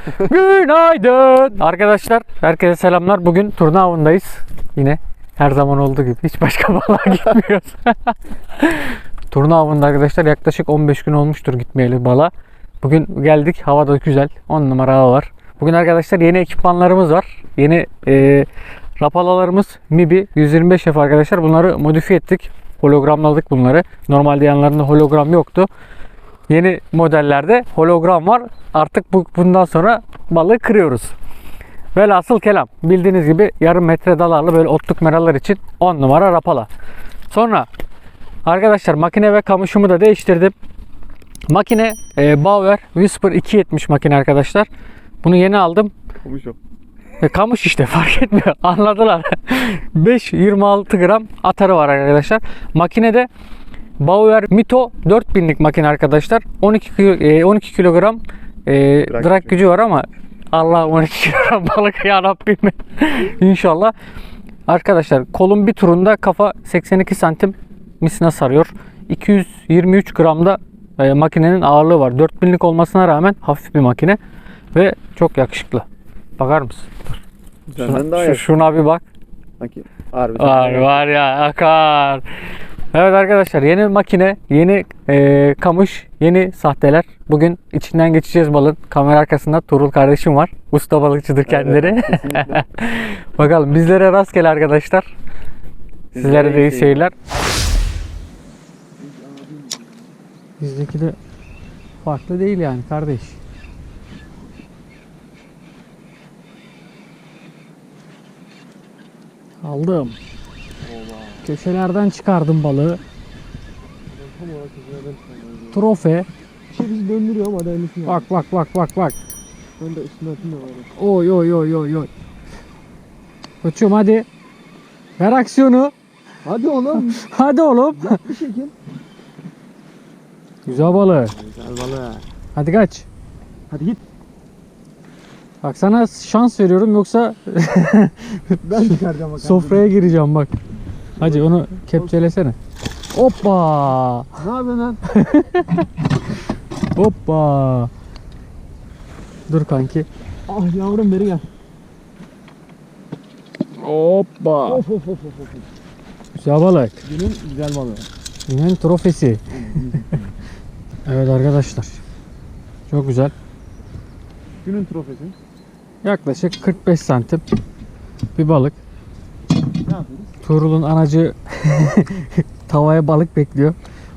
Günaydın. Arkadaşlar herkese selamlar. Bugün turna avındayız. Yine her zaman olduğu gibi hiç başka balığa gitmiyoruz. turna avında arkadaşlar yaklaşık 15 gün olmuştur gitmeyeli bala. Bugün geldik. Hava da güzel. 10 numara hava var. Bugün arkadaşlar yeni ekipmanlarımız var. Yeni e, rapalalarımız Mibi 125 F arkadaşlar. Bunları modifiye ettik. Hologramladık bunları. Normalde yanlarında hologram yoktu. Yeni modellerde hologram var. Artık bu, bundan sonra balığı kırıyoruz. Velhasıl kelam. Bildiğiniz gibi yarım metre dalarlı böyle otluk meralar için 10 numara rapala. Sonra arkadaşlar makine ve kamışımı da değiştirdim. Makine e, Bauer Whisper 270 makine arkadaşlar. Bunu yeni aldım. Olmuş o. E, kamış işte fark etmiyor. Anladılar. 5-26 gram atarı var arkadaşlar. Makinede Bauer Mito 4000'lik makine arkadaşlar. 12 kilo- e, 12 kilogram e, Drag drag, gücü. var ama Allah 12 kilogram balık ya Rabbim. İnşallah. Arkadaşlar kolun bir turunda kafa 82 santim misina sarıyor. 223 gramda e, makinenin ağırlığı var. 4000'lik olmasına rağmen hafif bir makine ve çok yakışıklı. Bakar mısın? Senden daha Şu- yakın. şuna bir bak. Sanki harbi. Var var ya akar. Evet arkadaşlar yeni makine, yeni e, kamış, yeni sahteler. Bugün içinden geçeceğiz balın. Kamera arkasında Tuğrul kardeşim var. Usta balıkçıdır kendileri. kesinlikle. Bakalım bizlere rastgele arkadaşlar. Sizlere de iyi seyirler. Bizdeki de farklı değil yani kardeş. Aldım. Köşelerden çıkardım balığı. Trofe. Bir şey bizi döndürüyor ama hadi aynısını Bak bak bak bak bak. Ben de üstüne atayım da var. Oy oy oy oy oy. Koçum hadi. Ver aksiyonu. Hadi oğlum. Hadi oğlum. Yap bir şekil. Güzel balığı. Güzel balık. Hadi kaç. Hadi git. Bak sana şans veriyorum yoksa Ben çıkaracağım bakalım. sofraya gireceğim bak. Hadi onu kepçelesene. Hoppa. Ne yapıyorsun lan? Hoppa. Dur kanki. Ah yavrum beri gel. Hoppa. Of of of of of. Güzel balık. Günün güzel balığı. Günün trofesi. evet arkadaşlar. Çok güzel. Günün trofesi. Yaklaşık 45 santim bir balık. Ne yapıyoruz? Tuğrul'un anacı tavaya balık bekliyor.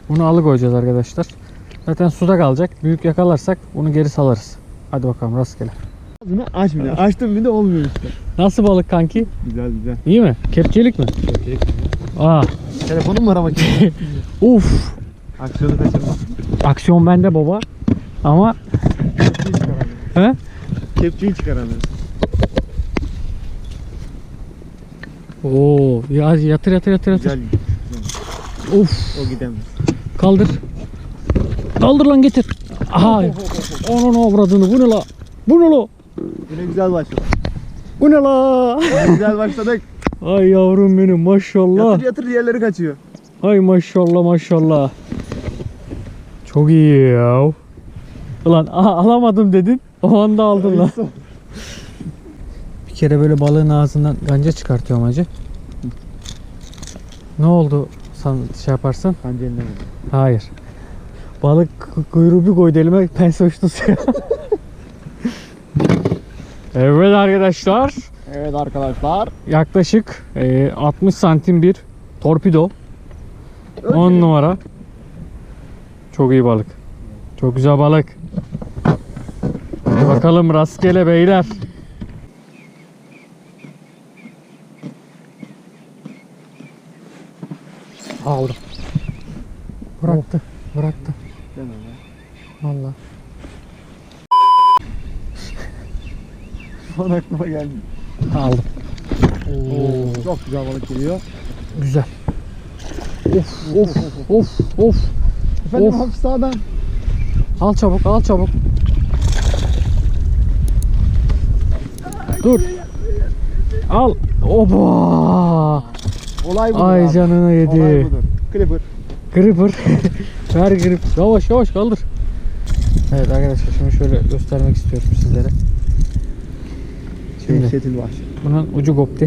Bunu alıkoyacağız arkadaşlar. Zaten suda kalacak. Büyük yakalarsak onu geri salarız. Hadi bakalım rastgele. Ağzını aç bir de. Açtım bir de olmuyor işte. Nasıl balık kanki? Güzel güzel. İyi mi? Kepçelik mi? Aa, Telefonum var ama uf. Aksiyonu kaçırma. Aksiyon bende baba. Ama Kepçeyi çıkaramıyorum. he? Kepçeyi çıkaramıyorum. Oo, ya yatır yatır yatır yatır. Güzel. Uf, O gidemez. kaldır. Kaldır lan getir. Aha. Onun avradını bu ne la? Bu ne la? Yine güzel başladık. Bu ne la? Güzel başladık. Ay yavrum benim maşallah. Yatır yatır diğerleri kaçıyor. Ay maşallah maşallah. Çok iyi ya. Ulan aha, alamadım dedin. O anda aldın lan. Kere böyle balığın ağzından ganca çıkartıyorum hacı. Ne oldu sen şey yaparsan? Bence eline Hayır. Balık ku- kuyruğu bir koydu elime pense uçtu suya. evet arkadaşlar. Evet arkadaşlar. Yaklaşık e, 60 santim bir torpido. 10 numara. Çok iyi balık. Çok güzel balık. Hadi bakalım rastgele beyler. Aldım. Bıraktı. Bıraktı. Vallahi. Son aklıma geldi. Aldım. Oo, çok güzel balık geliyor. Güzel. Of of of of. Efendim Of. hafif sağdan. Al çabuk al çabuk. Dur. Al. Oba. Olay budur Ay abi. canına Olay yedi. budur. Clipper. Gripper. Ver grip. Yavaş yavaş kaldır. Evet arkadaşlar şimdi şöyle göstermek istiyorum sizlere. Şimdi bunun ucu koptu.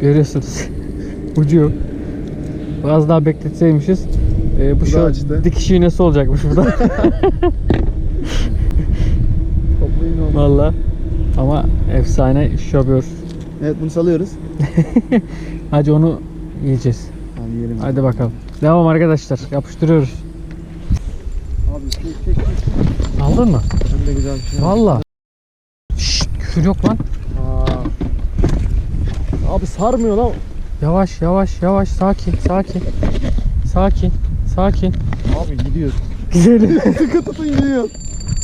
Görüyorsunuz. ucu yok. Az daha bekletseymişiz. Ee, bu şu açtı. dikiş iğnesi olacakmış burada. Valla. Ama efsane yapıyor. Evet bunu salıyoruz. Hadi onu yiyeceğiz. Hadi yiyelim. Hadi bakalım. Devam arkadaşlar. Yapıştırıyoruz. Abi çek çek çek. Aldın mı? Hem de güzel bir şey. Valla. Şşt, küfür yok lan. Abi sarmıyor lan. Yavaş yavaş yavaş sakin sakin. Sakin sakin. Abi gidiyor. Güzelim. Sıkı tutun gidiyor.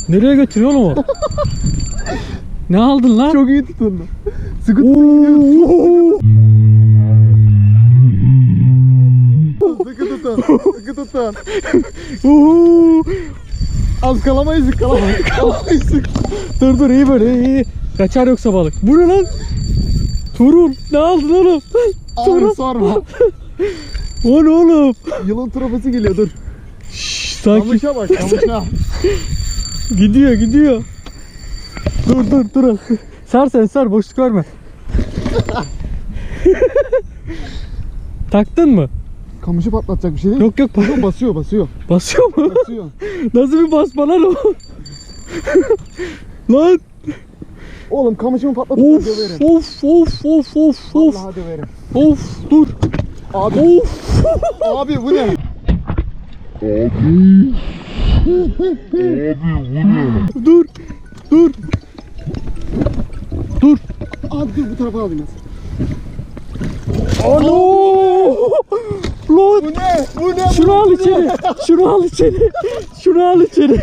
Nereye götürüyor oğlum o? ne aldın lan? Çok iyi tutundu. Sıkı tutun gidiyor. Sıkı tutun. Sıkı tutun. Az kalamayız kalamayız. Kalamayız. dur dur iyi böyle iyi. Kaçar yoksa balık. Bu ne lan? Turun ne aldın oğlum? Abi sorma. O ne oğlum? Yılın trofesi geliyor dur. Şşş, sakin. Kamışa bak kamışa. Gidiyor gidiyor. Dur dur dur. Sar sen sar boşluk verme. Taktın mı? Kamışı patlatacak bir şey değil. Yok yok Basıyor basıyor basıyor. basıyor mu? Basıyor. Nasıl bir basma lan o? lan Oğlum kamışımı patlatırsan of döverim. of of of of of Vallahi döverim. of dur. Abi Of abi bu ne? dur dur. Dur. Abi dur bu tarafa alayım. Alo! Lan Bu ne? Bu ne? şunu al içeri. Şunu al içeri. Şunu al içeri.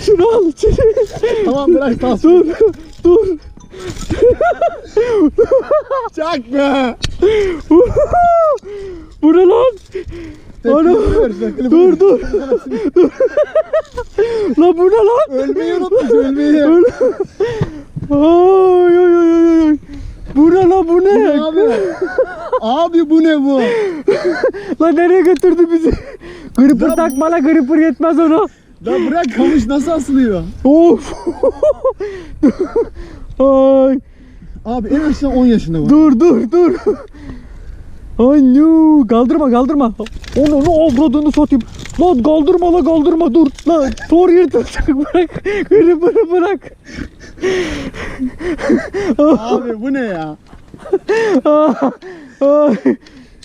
Şunu al içeri. Tamam bırak tas. Dur. Dur. Çak be. Bu ne lan? Ana. Dur dur. Lan bu ne lan? Ölmeyi unutmuş ölmeyi. Ay ay ay ay ay. Bu ne lan bu ne? Abi. Abi bu ne bu? Lan nereye götürdü bizi? Gripper Lan- takma lan gripper yetmez ona. Lan bırak kamış nasıl asılıyor? Of. Ay. Abi en aşağı 10 yaşında bu. Dur dur dur. Ay nu kaldırma kaldırma. Onu onu avradını satayım. Lan kaldırma la kaldırma dur. Lan tor yırtılacak bırak. Gripper'ı bırak. Abi bu ne ya?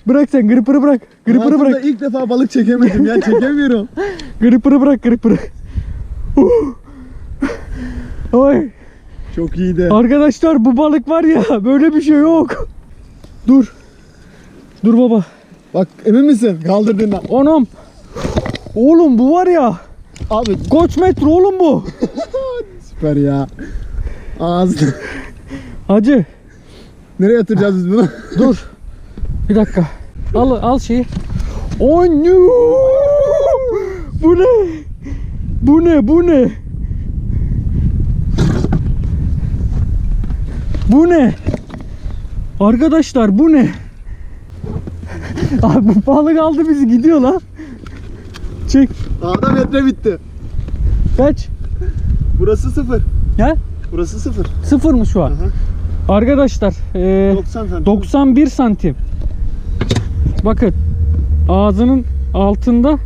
Bırak sen gripper'ı bırak. Gripper'ı bırak. ilk defa balık çekemedim ya çekemiyorum. Gripper'ı bırak gripper'ı. Uh. Çok iyiydi. Arkadaşlar bu balık var ya böyle bir şey yok. Dur. Dur baba. Bak emin misin kaldırdığından? Onum. Oğlum bu var ya. Abi Kaç metre oğlum bu? süper ya. Ağzı. Hacı Nereye yatıracağız biz bunu? dur. Bir dakika. Al al şeyi. Onu. Bu ne? Bu ne? Bu ne? Bu ne? Arkadaşlar bu ne? Abi bu balık aldı bizi gidiyor lan. Çek. Ağda metre bitti. Kaç? Burası sıfır. He? Burası sıfır. Sıfır mı şu an? Aha. Arkadaşlar eee 90 santim. 91 santim. Bakın ağzının altında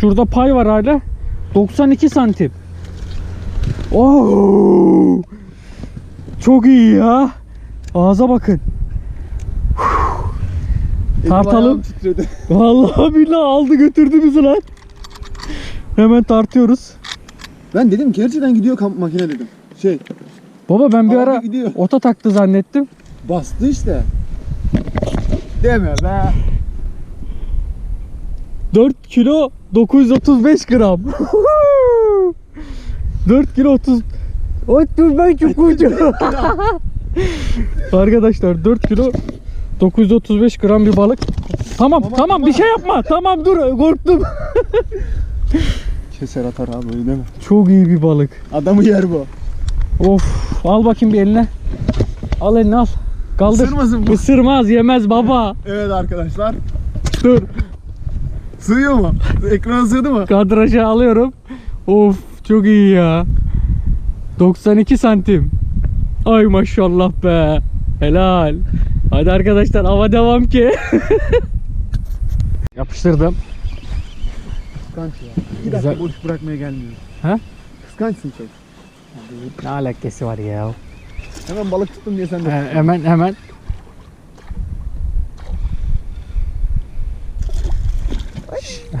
şurada pay var hala. 92 santim. Oo! Çok iyi ya. Ağza bakın. Tartalım. Vallahi billahi aldı götürdü bizi lan. Hemen tartıyoruz. Ben dedim gerçekten gidiyor kamp makine dedim. Şey Baba ben bir ara gidiyor. ota taktı zannettim. bastı işte. Deme be. 4 kilo 935 gram. 4 kilo 30 Oy dur ben çok ucu. Arkadaşlar 4 kilo 935 gram bir balık. Tamam tamam, Tamam, bir şey yapma. Tamam dur korktum. Keser atar abi öyle deme. Çok iyi bir balık. Adamı yer bu. Of al bakayım bir eline. Al elini al. Kaldır. Isırmasın bu. Isırmaz yemez baba. Evet arkadaşlar. Dur. Sığıyor mu? Ekrana sığdı mı? Kadrajı alıyorum. Of çok iyi ya. 92 santim. Ay maşallah be. Helal. Hadi arkadaşlar hava devam ki. Yapıştırdım. Kıskanç ya. İki Güzel. dakika boş bırakmaya gelmiyor. He? Kıskançsın çok. Ne alakası var ya? Hemen balık tuttum diye sen de. He- hemen hemen.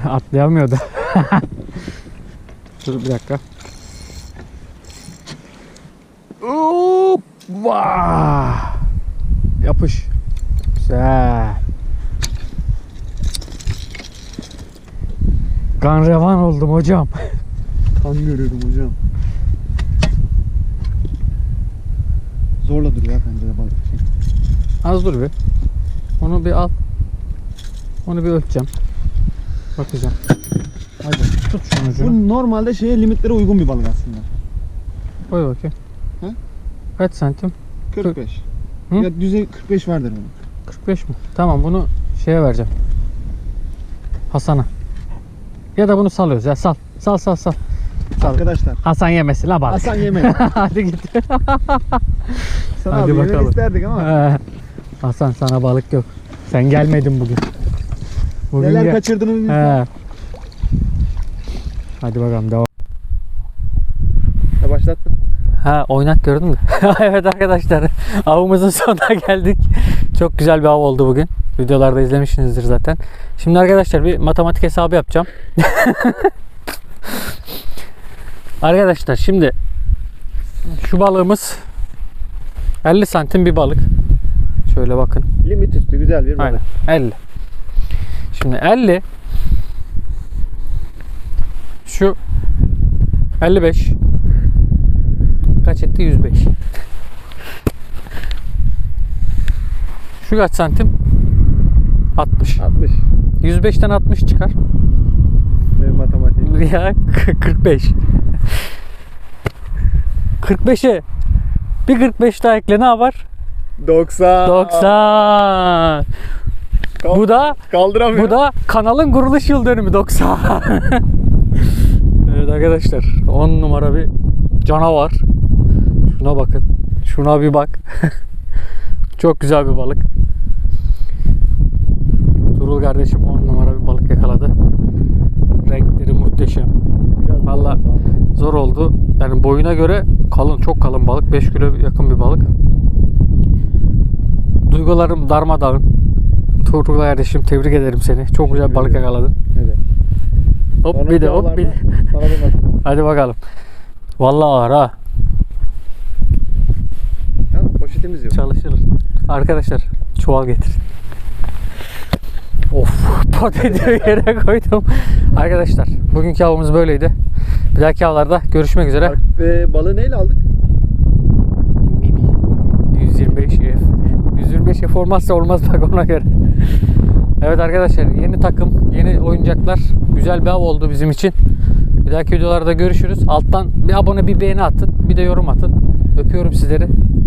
Atlayamıyordu. Dur bir dakika. Hoppa! Yapış. Güzel. Kan revan oldum hocam. Kan görüyorum hocam. Zorla duruyor ya pencere balık için. Az dur bir. Onu bir al. Onu bir ölçeceğim. Bakacağım. Hadi tut şunun ucunu. Bu normalde şeye limitlere uygun bir balık aslında. Koy bakayım. Kaç santim? 45. Hı? Ya düzey 45 vardır bunun. 45 mi? Tamam bunu şeye vereceğim. Hasan'a. Ya da bunu salıyoruz ya sal. Sal sal sal. Sal. Arkadaşlar Hasan yemesin la balık. Hasan yemedi. Hadi git. Sana Hadi bakalım. isterdik ama. Hasan sana balık yok. Sen gelmedin bugün. Bugün neler gel- bilmiyorum. He. Hadi bakalım devam. Ha oynak gördün mü? evet arkadaşlar avımızın sonuna geldik. Çok güzel bir av oldu bugün. Videolarda izlemişsinizdir zaten. Şimdi arkadaşlar bir matematik hesabı yapacağım. arkadaşlar şimdi şu balığımız 50 santim bir balık. Şöyle bakın. Limit üstü güzel bir Aynen. balık. 50. Şimdi 50 şu 55 kaç etti? 105. Şu kaç santim? 60. 60. 105'ten 60 çıkar. Benim matematiğim. Ya 45. 45'e bir 45 daha ekle ne var? 90. 90. Bu da Kaldıramıyorum. Bu da kanalın kuruluş yıl dönümü 90. evet arkadaşlar 10 numara bir canavar. Şuna bakın. Şuna bir bak. Çok güzel bir balık. Turul kardeşim 10 numara bir balık yakaladı. Renkleri muhteşem. Vallahi- Zor oldu. Yani boyuna göre kalın, çok kalın balık. 5 kilo yakın bir balık. Duygularım darmadağın. Tuğrul kardeşim tebrik ederim seni. Çok güzel balık yakaladın. Evet. Hop bir de hop bir de. Hadi bakalım. Vallahi ağır ha. Poşetimiz yok. Çalışırız. Arkadaşlar çuval getir. Of poteti yere koydum. Arkadaşlar bugünkü avımız böyleydi. Bir dahaki avlarda görüşmek üzere. Ve balığı neyle aldık? Mibi 125 F 125 F olmazsa olmaz bak ona göre. Evet arkadaşlar yeni takım, yeni oyuncaklar güzel bir av oldu bizim için. Bir dahaki videolarda görüşürüz. Alttan bir abone, bir beğeni atın, bir de yorum atın. Öpüyorum sizleri.